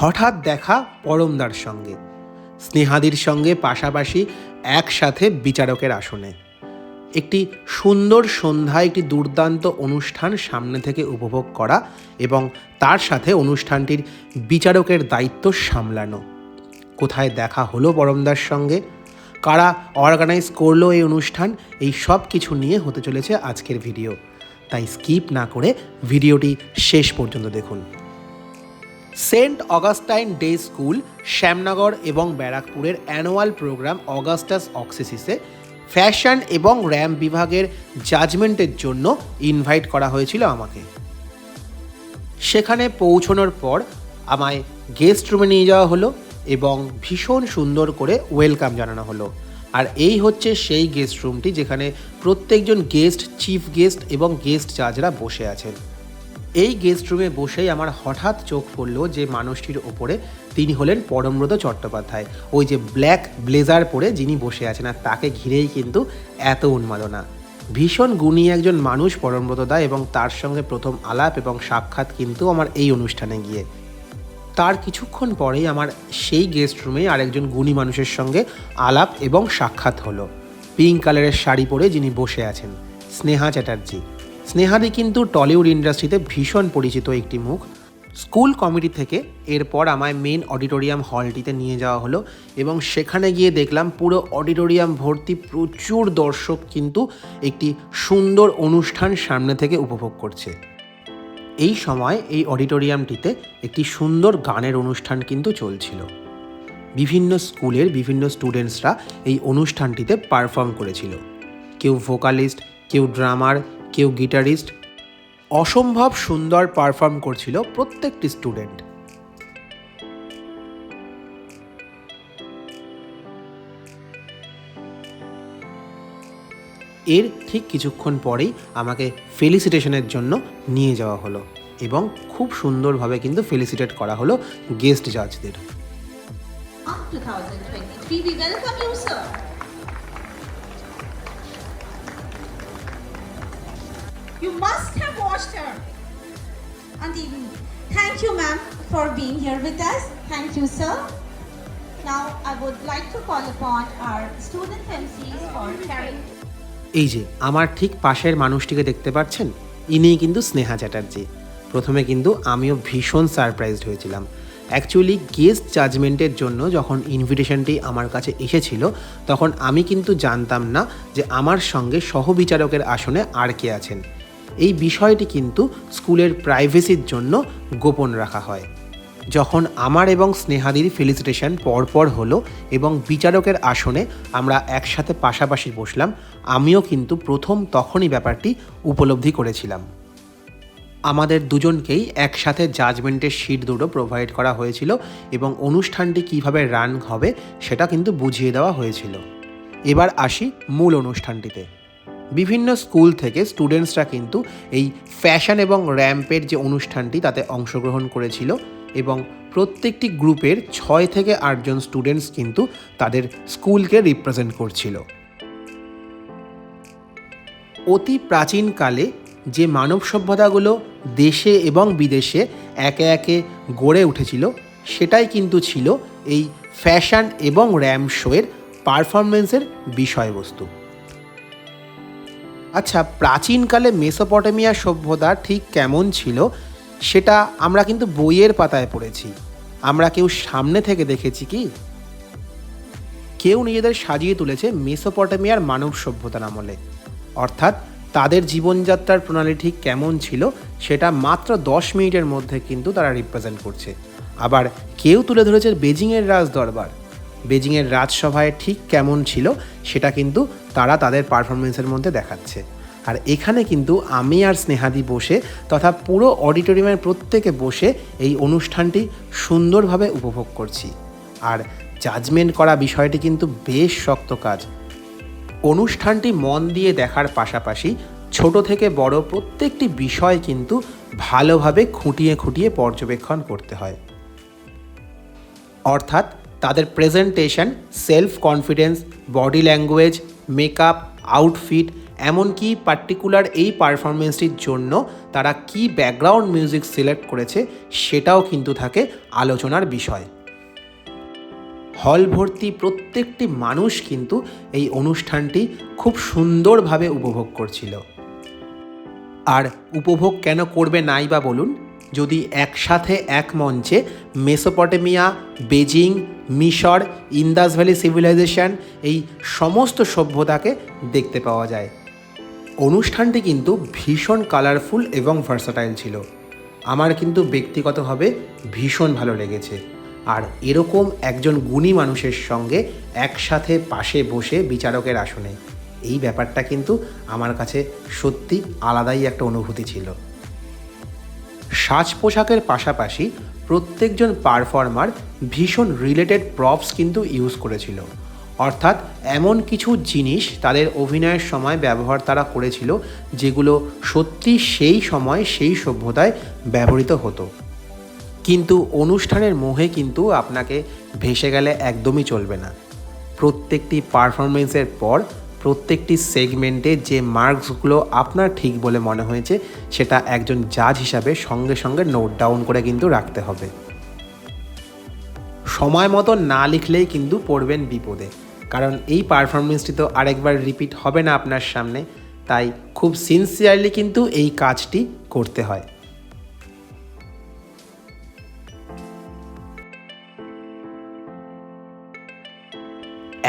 হঠাৎ দেখা পরমদার সঙ্গে। স্নেহাদির সঙ্গে পাশাপাশি একসাথে বিচারকের আসনে। একটি সুন্দর সন্ধ্যা একটি দুর্দান্ত অনুষ্ঠান সামনে থেকে উপভোগ করা এবং তার সাথে অনুষ্ঠানটির বিচারকের দায়িত্ব সামলানো। কোথায় দেখা হলো পরমদার সঙ্গে? কারা অর্গানাইজ করল এই অনুষ্ঠান? এই সব কিছু নিয়ে হতে চলেছে আজকের ভিডিও। তাই স্কিপ না করে ভিডিওটি শেষ পর্যন্ত দেখুন। Saint Augustine Day School, Shyamnagar এবং ব্যারাকপুরের অ্যানুয়াল প্রোগ্রাম অগাস্টাস অক্সিসিসে ফ্যাশন এবং র্যাম বিভাগের জাজমেন্টের জন্য ইনভাইট করা হয়েছিল আমাকে। সেখানে পৌঁছানোর পর আমায় গেস্ট রুমে নিয়ে যাওয়া হলো এবং ভীষণ সুন্দর করে ওয়েলকাম জানানো হলো। আর এই হচ্ছে সেই গেস্ট রুমটি যেখানে প্রত্যেকজন গেস্ট, চিফ গেস্ট এবং গেস্ট জাজরা বসে আছেন। এই গেস্ট রুমে বসেই আমার হঠাৎ চোখ পড়ল যে মানুষটির ওপরে তিনি হলেন পরমব্রত চট্টোপাধ্যায়। ওই যে ব্ল্যাক ব্লেজার পরে যিনি বসে আছেন আর তাকে ঘিরেই কিন্তু এত উন্মাদনা। ভীষণ গুণী একজন মানুষ পরমব্রত দা এবং তার সঙ্গে প্রথম আলাপ এবং সাক্ষাৎ কিন্তু আমার এই অনুষ্ঠানে গিয়ে। তার কিছুক্ষণ পরেই আমার সেই গেস্ট রুমে আরেকজন গুণী মানুষের সঙ্গে আলাপ এবং সাক্ষাৎ হলো। পিঙ্ক কালারের শাড়ি পরে যিনি বসে আছেন, স্নেহা চ্যাটার্জি। স্নেহাদি কিন্তু টলিউড ইন্ডাস্ট্রিতে ভীষণ পরিচিত একটি মুখ। স্কুল কমিটি থেকে এরপর আমায় মেন অডিটোরিয়াম হলটিতে নিয়ে যাওয়া হলো এবং সেখানে গিয়ে দেখলাম পুরো অডিটোরিয়াম ভর্তি প্রচুর দর্শক কিন্তু একটি সুন্দর অনুষ্ঠান সামনে থেকে উপভোগ করছে। এই সময় এই অডিটোরিয়ামটিতে একটি সুন্দর গানের অনুষ্ঠান কিন্তু চলছিল। বিভিন্ন স্কুলের বিভিন্ন স্টুডেন্টসরা এই অনুষ্ঠানটিতে পারফর্ম করেছিল। কেউ ভোকালিস্ট কেউ ড্রামার কেউ গিটারিস্ট অসম্ভব সুন্দর পারফর্ম করছিল প্রত্যেকটি স্টুডেন্ট এর ঠিক কিছুক্ষণ পরেই আমাকে ফেলিসিটেশনের জন্য নিয়ে যাওয়া হলো এবং খুব সুন্দরভাবে কিন্তু ফেলিসিটেট করা হলো গেস্ট জাজদের 2023. We welcome you, sir. You must have watched her on TV. Thank you, ma'am, for being here with us. Thank you, sir. Now, I would like to call upon our student MCs for carrying এই যে আমার ঠিক পাশের মানুষটিকে দেখতে পাচ্ছেন ইনিই কিন্তু স্নেহা চ্যাটার্জি প্রথমে কিন্তু আমিও ভীষণ সারপ্রাইজড হয়েছিলাম অ্যাকচুয়ালি গেস্ট জাজমেন্টের জন্য যখন ইনভিটেশনটি আমার কাছে এসেছিল তখন আমি কিন্তু জানতাম না যে আমার সঙ্গে সহবিচারকের আসনে আর কে আছেন এই বিষয়টি কিন্তু স্কুলের প্রাইভেসির জন্য গোপন রাখা হয়। যখন আমার এবং স্নেহাদির ফেলিসিটেশন পরপর হলো এবং বিচারকের আসনে আমরা একসাথে পাশাপাশি বসলাম, আমিও কিন্তু প্রথম তখনই ব্যাপারটি উপলব্ধি করেছিলাম। আমাদের দুজনকেই একসাথে জাজমেন্টের শিট দুটো প্রোভাইড করা হয়েছিল এবং অনুষ্ঠানটি কীভাবে রান হবে সেটা কিন্তু বুঝিয়ে দেওয়া হয়েছিল। এবার আসি মূল অনুষ্ঠানটিতে। বিভিন্ন স্কুল থেকে স্টুডেন্টসরা কিন্তু এই ফ্যাশন এবং র্যাম্পের যে অনুষ্ঠানটি, তাতে অংশগ্রহণ করেছিল এবং প্রত্যেকটি গ্রুপের ছয় থেকে আটজন স্টুডেন্টস কিন্তু তাদের স্কুলকে রিপ্রেজেন্ট করছিল। অতি প্রাচীনকালে যে মানব সভ্যতাগুলো দেশে এবং বিদেশে একে একে গড়ে উঠেছিল, সেটাই কিন্তু ছিল এই ফ্যাশন এবং র্যাম শোয়ের পারফরমেন্সের বিষয়বস্তু। আচ্ছা প্রাচীনকালে মেসোপটেমিয়া সভ্যতা ঠিক কেমন ছিল? সেটা আমরা কিন্তু বইয়ের পাতায় পড়েছি। আমরা কেউ সামনে থেকে দেখেছি কি? কেউ নিজেদের সাজিয়ে তুলেছে মেসোপটেমিয়ার মানব সভ্যতার আমলে অর্থাৎ তাদের জীবনযাত্রার প্রণালী ঠিক কেমন ছিল, সেটা মাত্র দশ মিনিটের মধ্যে কিন্তু তারা রিপ্রেজেন্ট করছে। আবার কেউ তুলে ধরেছে বেজিংয়ের রাজ দরবার বেজিংয়ের রাজসভায় ঠিক কেমন ছিল সেটা কিন্তু তারা তাদের পারফরমেন্সের মধ্যে দেখাচ্ছে। আর এখানে কিন্তু আমি আর স্নেহাদি বসে তথা পুরো অডিটোরিয়ামের প্রত্যেকে বসে এই অনুষ্ঠানটি সুন্দরভাবে উপভোগ করছি। আর জাজমেন্ট করা বিষয়টি কিন্তু বেশ শক্ত কাজ। অনুষ্ঠানটি মন দিয়ে দেখার পাশাপাশি ছোট থেকে বড় প্রত্যেকটি বিষয় কিন্তু ভালোভাবে খুঁটিয়ে খুঁটিয়ে পর্যবেক্ষণ করতে হয়। অর্থাৎ তাদের presentation self confidence body language makeup outfit এমনকি পার্টিকুলার এই পারফরমেন্সটির জন্য তারা কি ব্যাকগ্রাউন্ড মিউজিক সিলেক্ট করেছে সেটাও কিন্তু থাকে আলোচনার বিষয়। হল ভর্তি প্রত্যেকটি মানুষ কিন্তু এই অনুষ্ঠানটি খুব সুন্দরভাবে উপভোগ করছিল। আর উপভোগ কেন করবে নাই বা বলুন? যদি একসাথে এক মঞ্চে মেসোপটেমিয়া, বেজিং, মিশর, ইন্দাস ভ্যালি সিভিলাইজেশন এই সমস্ত সভ্যতাকে দেখতে পাওয়া যায়। অনুষ্ঠানটি কিন্তু ভীষণ কালারফুল এবং ভার্সাটাইল ছিল। আমার কিন্তু ব্যক্তিগতভাবে ভীষণ ভালো লেগেছে। আর এরকম একজন গুণী মানুষের সঙ্গে একসাথে পাশে বসে বিচারকের আসনে, এই ব্যাপারটা কিন্তু আমার কাছে সত্যি আলাদাই একটা অনুভূতি ছিল। সাজ পোশাকের পাশাপাশি প্রত্যেকজন পারফর্মার ভীষণ রিলেটেড প্রপস কিন্তু ইউজ করেছিল। অর্থাৎ এমন কিছু জিনিস তাদের অভিনয়ের সময় ব্যবহার তারা করেছিল যেগুলো সত্যি সেই সময় সেই সভ্যতায় ব্যবহৃত হতো। কিন্তু অনুষ্ঠানের মোহে কিন্তু আপনাকে ভেসে গেলে একদমই চলবে না। প্রত্যেকটি পারফরমেন্সের পর প্রত্যেকটি সেগমেন্টে যে মার্কসগুলো আপনার ঠিক বলে মনে হয়েছে, সেটা একজন জাজ হিসাবে সঙ্গে সঙ্গে নোট ডাউন করে কিন্তু রাখতে হবে। সময় মতো না লিখলেই কিন্তু পড়বেন বিপদে। কারণ এই পারফরমেন্সটি তো আরেকবার রিপিট হবে না আপনার সামনে, তাই খুব সিনসিয়ারলি কিন্তু এই কাজটি করতে হয়।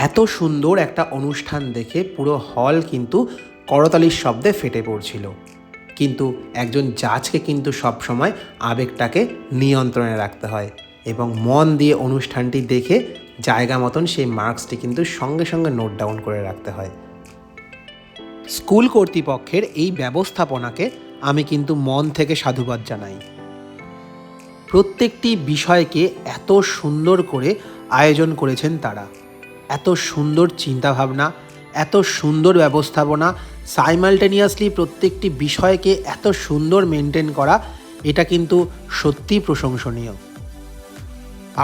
এত সুন্দর একটা অনুষ্ঠান দেখে পুরো হল কিন্তু করতালির শব্দে ফেটে পড়ছিল। কিন্তু একজন জাজকে কিন্তু সবসময় আবেগটাকে নিয়ন্ত্রণে রাখতে হয় এবং মন দিয়ে অনুষ্ঠানটি দেখে জায়গা মতন সেই মার্কসটি কিন্তু সঙ্গে সঙ্গে নোট ডাউন করে রাখতে হয়। স্কুল কর্তৃপক্ষের এই ব্যবস্থাপনাকে আমি কিন্তু মন থেকে সাধুবাদ জানাই। প্রত্যেকটি বিষয়কে এত সুন্দর করে আয়োজন করেছেন তারা। এত সুন্দর চিন্তাভাবনা, এত সুন্দর ব্যবস্থাপনা সাইমালটেনিয়াসলি প্রত্যেকটি বিষয়কে এত সুন্দর মেনটেন করা, এটা কিন্তু সত্যি প্রশংসনীয়।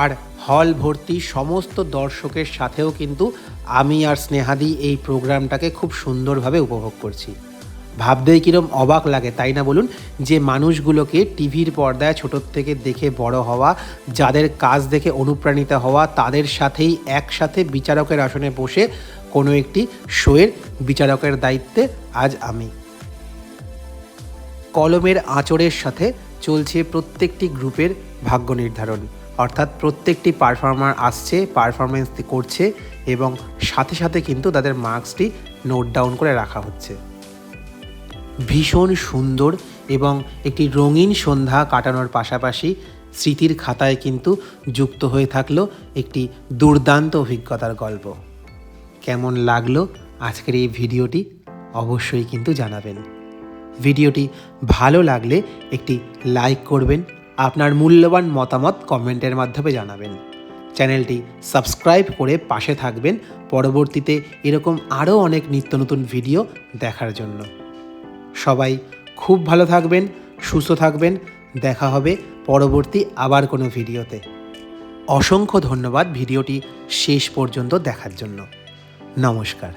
আর হল ভর্তি সমস্ত দর্শকের সাথেও কিন্তু আমি আর স্নেহাদি এই প্রোগ্রামটাকে খুব সুন্দরভাবে উপভোগ করছি। ভাবতেই কিরম অবাক লাগে, তাই না বলুন? যে মানুষগুলোকে টিভির পর্দায় ছোটোর থেকে দেখে বড় হওয়া, যাদের কাজ দেখে অনুপ্রাণিত হওয়া, তাদের সাথেই একসাথে বিচারকের আসনে বসে কোনো একটি শোয়ের বিচারকের দায়িত্বে আজ আমি। কলমের আঁচড়ের সাথে চলছে প্রত্যেকটি গ্রুপের ভাগ্য নির্ধারণ। অর্থাৎ প্রত্যেকটি পারফর্মার আসছে পারফরমেন্স করছে এবং সাথে সাথে কিন্তু তাদের মার্কসটি নোট ডাউন করে রাখা হচ্ছে। ভীষণ সুন্দর এবং একটি রঙিন সন্ধ্যা কাটানোর পাশাপাশি স্মৃতির খাতায় কিন্তু যুক্ত হয়ে থাকল একটি দুর্দান্ত অভিজ্ঞতার গল্প। কেমন লাগল আজকের এই ভিডিওটি অবশ্যই কিন্তু জানাবেন। ভিডিওটি ভালো লাগলে একটি লাইক করবেন, আপনার মূল্যবান মতামত কমেন্টের মাধ্যমে জানাবেন। চ্যানেলটি সাবস্ক্রাইব করে পাশে থাকবেন, পরবর্তীতে এরকম আরও অনেক নিত্য নতুন ভিডিও দেখার জন্য। সবাই খুব ভালো থাকবেন, সুস্থ থাকবেন। দেখা হবে পরবর্তী আবার কোনো ভিডিওতে। অসংখ্য ধন্যবাদ ভিডিওটি শেষ পর্যন্ত দেখার জন্য। নমস্কার।